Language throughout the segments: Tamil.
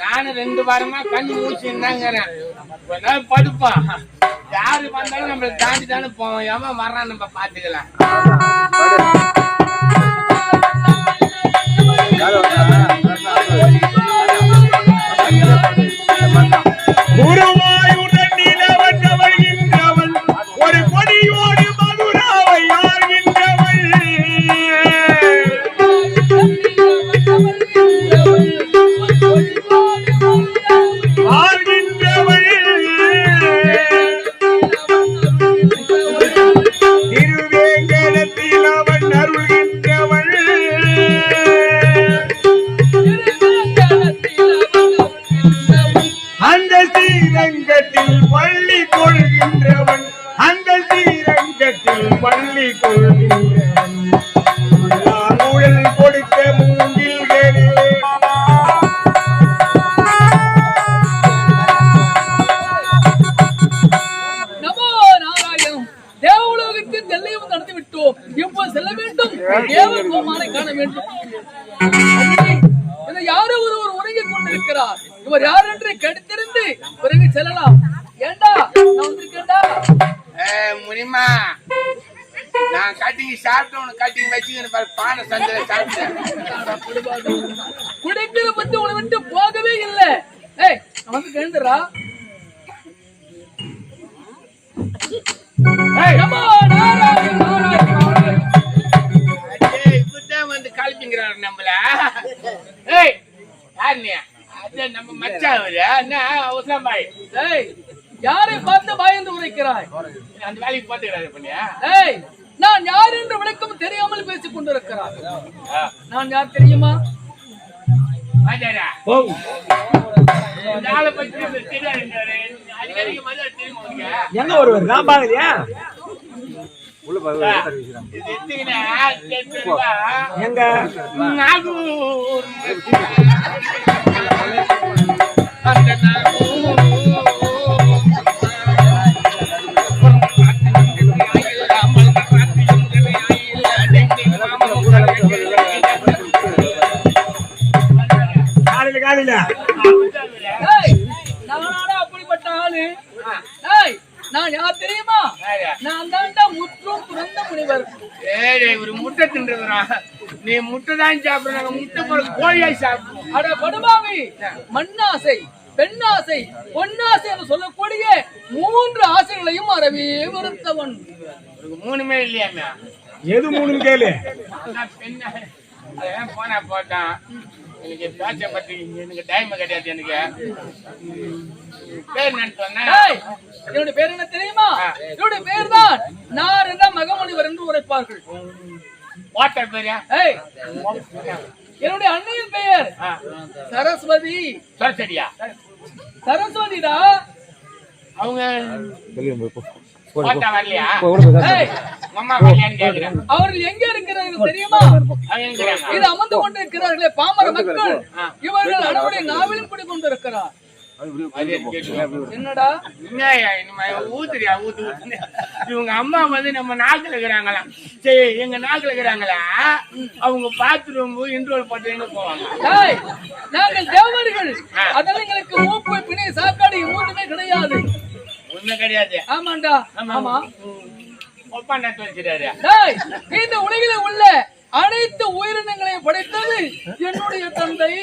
நானும் ரெண்டு வாரமா கண்ணு மூச்சுருந்தாங்கிறேன் கொஞ்ச நாள் படுப்பா. யாரு வந்தாலும் நம்மள தாண்டி தானே போவோம். ஏமா வர்றான் நம்ம பாத்துக்கலாம் யாரோ ஒருவர் உறங்கிக் கொண்டிருக்கிறார். இவர் யார் என்று கெடுத்திருந்து பிறகு செல்லலாம். ஏண்டா? நான் வந்திருக்கேன்டா. ஏய், முனிமா. நான் கட்டிங்க சாப்பிட்டு உனக்கு வச்சுக்கின்னு பாரு பானை சந்தையில சாப்பிட்டேன். குடிக்கிற பத்தி உன்னை விட்டு போகவே இல்லை. ஏய் வந்து கேந்துடா நமோ நாராயண நாராயண நாராயண என்ன உசலாம் பாய் ஏய் யாரை பார்த்து பயந்து உரைக்கிறாய்? அந்த வேலைக்கு பாத்துக்கிறாரு பண்ணியா ஏய் நான் யார் என்று விளக்கம் தெரியாமல் பேசிக் கொண்டிருக்கிறார். நான் யார் தெரியுமா? எங்க ஒருவர்? நான் கேட்டுருவா எங்க? நீ முட்டை தான் சாப்பிடுறாங்க முட்டை போல கோழியாய் சாப்பிடும் அட படுபாவி மண்ணாசை பெண்ணாசை பொன்னாசை என்று சொல்லக்கூடிய மூன்று ஆசைகளையும் அறவே மறுத்தவன். மூணுமே இல்லையாமே எது மூணுன்னு கேளு. போனா போட்டான் எனக்கு பேச்ச பத்தி எனக்கு டைம் கிடையாது எனக்கு. பேர் என்ன சொன்னா? ஏய் என்னுடைய பேர் என்ன தெரியுமா? என்னுடைய பேர் தான் நாரத மகமுனிவர் என்று உரைப்பார்கள். வாட்டர் பேரியா ஏய் என்னுடைய அன்னையின் பெயர் சரஸ்வதி. சரஸ்வதியா அவங்க அம்மா வரலையான்னு கேக்குறேன். அவர்கள் எங்க இருக்கிறார்கள் தெரியுமா? அவங்க இது அமர்ந்து கொண்டிருக்கிறார்களே பாமர மக்கள். இவர்கள் அடவுடைய நாவிலும் குடி கொண்டிருக்கிறார். என்னடா? ஊத்துறியா, ஊத்து, ஊத்துன்னு. இவங்க அம்மா வந்து நம்ம நாக்குல இருக்கிறாங்களாம். சரி எங்க நாக்குல இருக்கிறாங்களா? அவங்க பாத்ரூம் இன்ட்ரோல் போட்டு எங்க போவாங்க? நாங்கள் தேவர்கள். அதெல்லாம் எங்களுக்கு மூப்பு பிணை சாக்காடு மூன்றுமே கிடையாது. உண்மை கிடையாது. ஆமாண்டா. ஆமா. ஒப்பாண்டா வச்சுட்டாரு டேய் இந்த உலகில உள்ள அனைத்து உயிரினங்களையும் படைத்தது என்னுடைய தந்தை.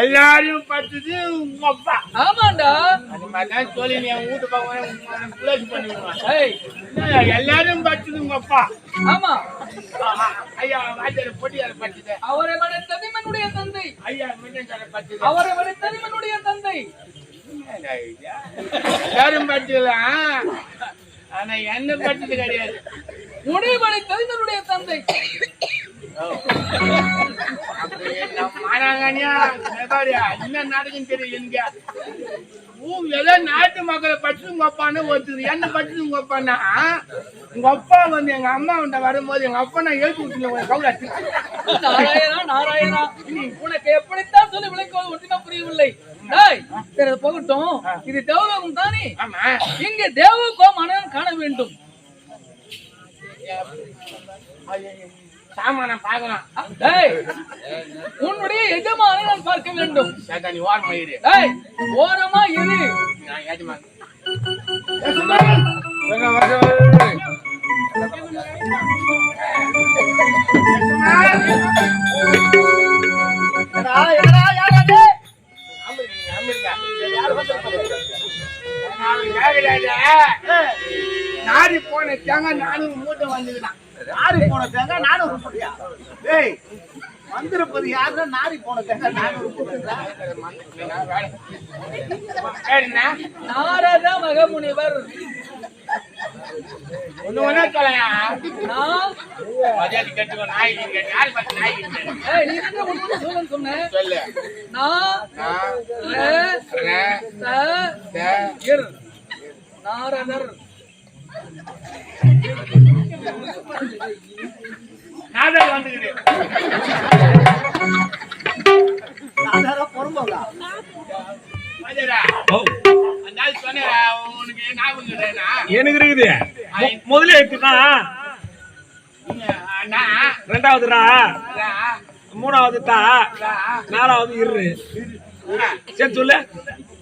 எல்லாரும் பார்த்தது உங்க அப்பா. ஆமாண்டா. அது மாதிரிதான் சொல்லி நீ வீட்டு பக்கம் ஏய். என்ன, எல்லாரும் பார்த்தது உங்க அப்பா. ஆமா. ஐயா வாத்தியார் பொடியார் பார்த்தது அவரை வளர்த்தது என்னுடைய தந்தை. ஐயா மின்னஞ்சார பார்த்தது அவரை வளர்த்தது என்னுடைய தந்தை. எல்லாரும் பார்த்தலாம் ஆனா என்ன பார்த்தது கிடையாது. உடை வளர்த்தது என்னுடைய தந்தை. என்ன நடக்குன்னு தெரியல எனக்கு நாட்டு மக்களை பற்றி கொப்பான்னு அப்பான்னு ஒருத்தர் என்ன பற்றி கொப்பானா உங்க அப்பா வந்து எங்க அம்மா கிட்ட வரும்போது எங்க அப்பா நான் எழுதி விட்டு கவுலாச்சு நாராயணா நாராயணா உனக்கு எப்படித்தான் சொல்லி விளக்குவது ஒன்றுமே புரியவில்லை போகட்டும் இது தேவலோகம் தானே இங்க தேவ கோமானம் காண வேண்டும் சாம நான் பார்க்கலாம் ஏய், உன்னுடைய எஜமானை நான் பார்க்க வேண்டும் நீ ஓரமா இரு ஏய், ஓரமா இரு நான் ஏஜமா நாடி போன தேங்காய் நானூறு மூட்டை வந்துக்கிறான் நாரி போன தேங்காய் நானூறு ரூபாயா? டேய் வந்திருப்பது யாருன்னா நாரி போன தேங்காய் நானூறு நாரத மகமுனிவர். ஒண்ணு ஒண்ணு சொல்லயா? மரியாதை கட்டுக்கோ யாரு பார்த்து நீ என்ன சொல்லணும்னு சொன்ன? சொல்லு. நான். நாரதர். எனக்கு இருக்குது. முதல்ல எடுத்துனா அண்ணா. ரெண்டாவது மூணாவது தா நாலாவது இரு. சரி சொல்லு.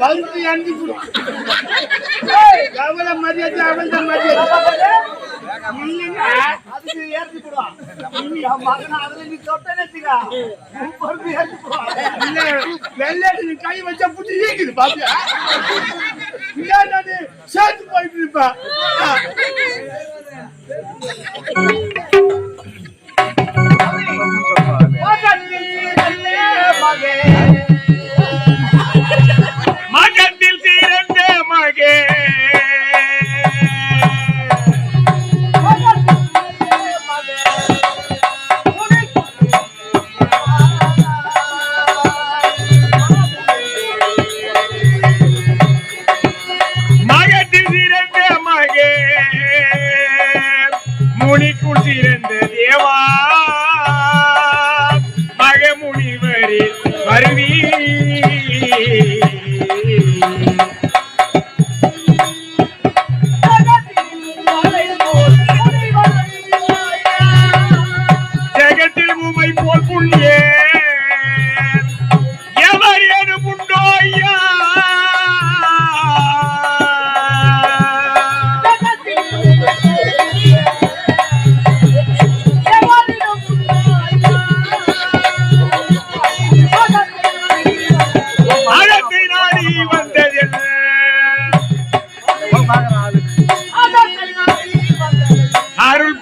பருத்தி அஞ்சு குடு. மரியாதை அவங்க மரியாதை அதுக்கு ஏற்றி போடுவான். அதுல நீ ஏற்றி போடுவான். நீ கை வச்சா புட்டு ஈக்குது, பாத்தியா? சேர்த்து போயிட்டு இருப்பா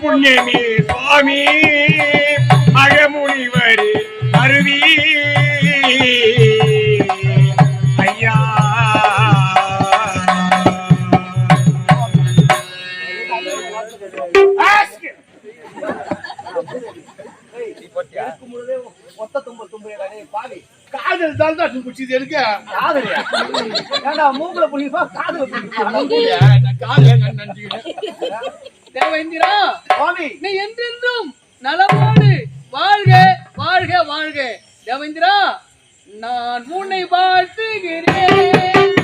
புண்ணியமே சுவாமி மகமுனிவர் அருவி ஐயா ஆஸ்க். ஒத்த தும்பு தும்பு பாவி காதல் தான் தான் குடிச்சது எனக்கு காதலியா மூக்குல புளிப்பா காதல காதல் நான் நினைச்சுக்கிட்டேன். தேவேந்திரா சுவாமி நீ என்றென்றும் நலமோடு வாழ்க வாழ்க வாழ்க தேவேந்திரா நான் உன்னை வாழ்த்துகிறேன்.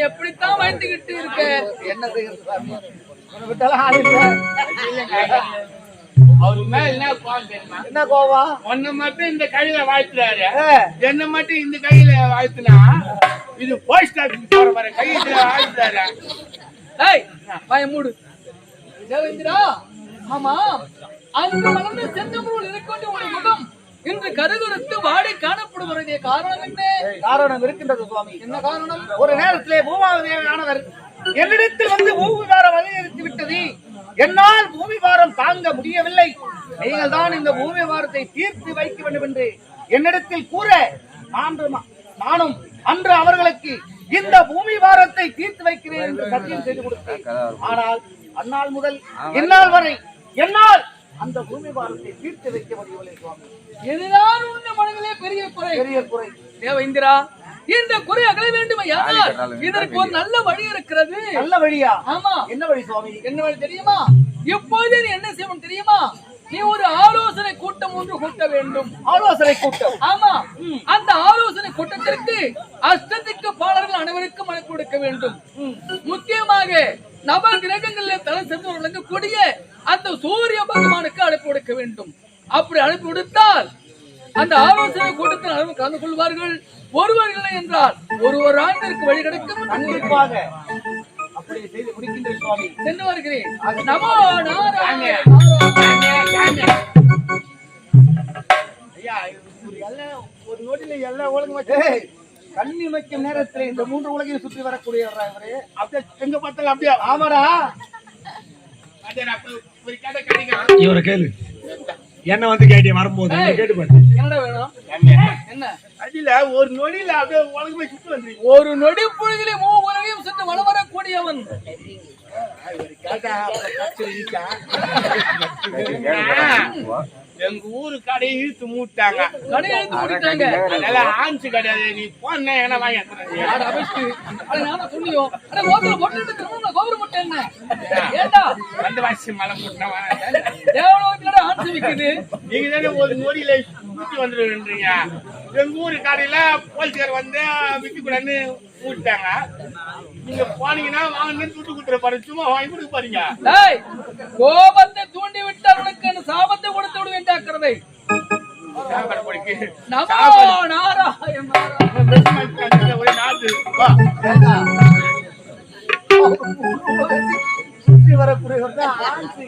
இவனை எப்படித்தான் வைத்துக்கிட்டு இருக்க? என்ன செய்யறது உன்னை. அவரு மேல என்ன கோவம் தெரியுமா? என்ன கோவா உன்னை மட்டும் இந்த கையில வாழ்த்துறாரு. என்ன மட்டும் இந்த கையில வாழ்த்துனா இது போஸ்ட் ஆபீஸ் போற வர கையில வாழ்த்துறாரு ஏய் வாய மூடு. தேவேந்திரா ஆமா அங்கு வளர்ந்து செந்தமிழ் முகம். இன்று கருகுறுத்து வாடி காணப்படுவதே காரணம் என்ன? காரணம் இருக்கின்றது சுவாமி. என்ன காரணம்? ஒரு நேரத்திலே பூமாதேவியானவர் என்னிடத்தில் வந்து பூமி பாரம் வலியுறுத்தி விட்டது. என்னால் பூமி பாரம் தாங்க முடியவில்லை. நீங்கள் தான் இந்த பூமி பாரத்தை தீர்த்து வைக்க வேண்டும் என்று என்னிடத்தில் கூற நான் நானும் அன்று அவர்களுக்கு இந்த பூமி பாரத்தை தீர்த்து வைக்கிறேன் என்று சத்தியம் செய்து கொடுத்தேன். ஆனால் அந்நாள் முதல் இந்நாள் வரை என்னால் அந்த பூமி பாரத்தை தீர்த்து வைக்க முடியவில்லை சுவாமி. இதுதான் மனதிலே பெரிய குறை. பெரிய குறை. தேவேந்திரா இந்த குறை அகல வேண்டும் யார் இதற்கு ஒரு நல்ல வழி இருக்கிறது. நல்ல வழியா? ஆமா. என்ன வழி சுவாமி? என்ன வழி தெரியுமா? இப்போதே நீ என்ன செய்யணும் தெரியுமா? நீ ஒரு ஆலோசனை கூட்டம் ஒன்று கூட்ட வேண்டும். ஆலோசனை கூட்டம். ஆமா. அந்த ஆலோசனை கூட்டத்திற்கு அஷ்டத்திற்கு பாடல்கள் அனைவருக்கும் அனுப்பி கொடுக்க வேண்டும். முக்கியமாக நவ கிரகங்களில் தலை சென்று விளங்கக்கூடிய அந்த சூரிய பகவானுக்கு அனுப்பி கொடுக்க வேண்டும். அப்படி அனுப்பி கொடுத்தால் அந்த ஆலோசனை கூட்டத்தில் அனைவரும் கலந்து கொள்வார்கள். ஒருவர் இல்லை என்றால் ஒருவர் ஆண்டிற்கு வழி கிடைக்கும். கண்டிப்பாக. அப்படி செய்து முடிக்கின்ற சுவாமி. சென்று வருகிறேன். நமோ ஒரு நோட்டில எல்லாம் ஒழுங்கு வச்சு ஏய், கண்ணி வைக்கும் நேரத்தில் இந்த மூன்று உலகையும் சுற்றி வரக்கூடியவரா இவரு? அப்படியே எங்க பார்த்தாலும் அப்படியே ஆமாடா. இவரை கேளு என்ன வந்து கேட்டிய வரும்போது கேட்டு பாரு என்னடா வேணும் என்ன ஒரு நொடியில அப்படியே உலகமே சுத்தி வந்துருக்கு ஒரு நொடி பொழுதிலே மூ உலகையும் வளம் வரக்கூடியவன் எங்க ஊரு கடையை இழுத்து மூட்டாங்க கடையை இழுத்து மூடிட்டாங்க. அதனால ஆன்சு கிடையாது நீ போன ஏன்னா வாங்கி சொன்னியோ? கோபுரம் என்ன? ஏண்டா? வந்து வாசி மலை விக்குது. நீங்க தானே ஒரு நொடியில சுத்தி வந்துருன்றீங்க எங்க ஊரு கடையில போலீஸ்கார் வந்து விற்க கூடாதுன்னு மூட்டாங்க நீங்க போனீங்கன்னா வாங்கன்னு துட்டு கொடுத்துற பாரு சும்மா வாங்கி கொடுக்க பாருங்க. டேய், கோபத்தை தூண்டி விட்டவனுக்கு அந்த சாபத்தை கொடுத்து விடுவேன் ஜாக்கிரதை நமோ நாராயண. ஒரே நாட்டு சுற்றி வரக்கூடியவர் தான் ஆன்சி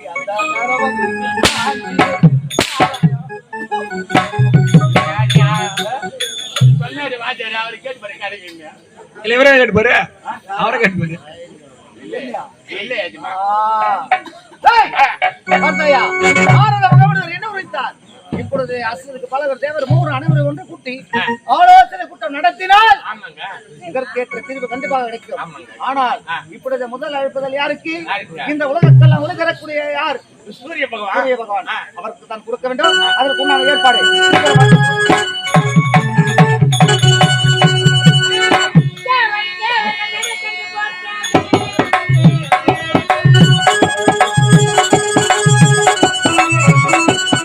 அந்த அவரு கேட்டு பாரு கிடைக்குங்க இல்ல இவரே கேட்டு பாரு. அவரை கேட்டு பாரு. என்ன உரைத்தார்? இப்பொழுது அசுரருக்கு பலவர் தேவர் மூன்று அனைவரை ஒன்று கூட்டி ஆலோசனை கூட்டம் நடத்தினால் ஆமாங்க இதற்கேற்ற தீர்வு கண்டிப்பாக கிடைக்கும். ஆனால் இப்பொழுது முதல் அழைப்புதல் யாருக்கு? யாருக்கு? இந்த உலகத்தெல்லாம் உலகக்கூடிய யார்? சூரிய பகவான். சூரிய பகவான். அவருக்கு தான் கொடுக்க வேண்டும். அதற்கு உண்டான ஏற்பாடு.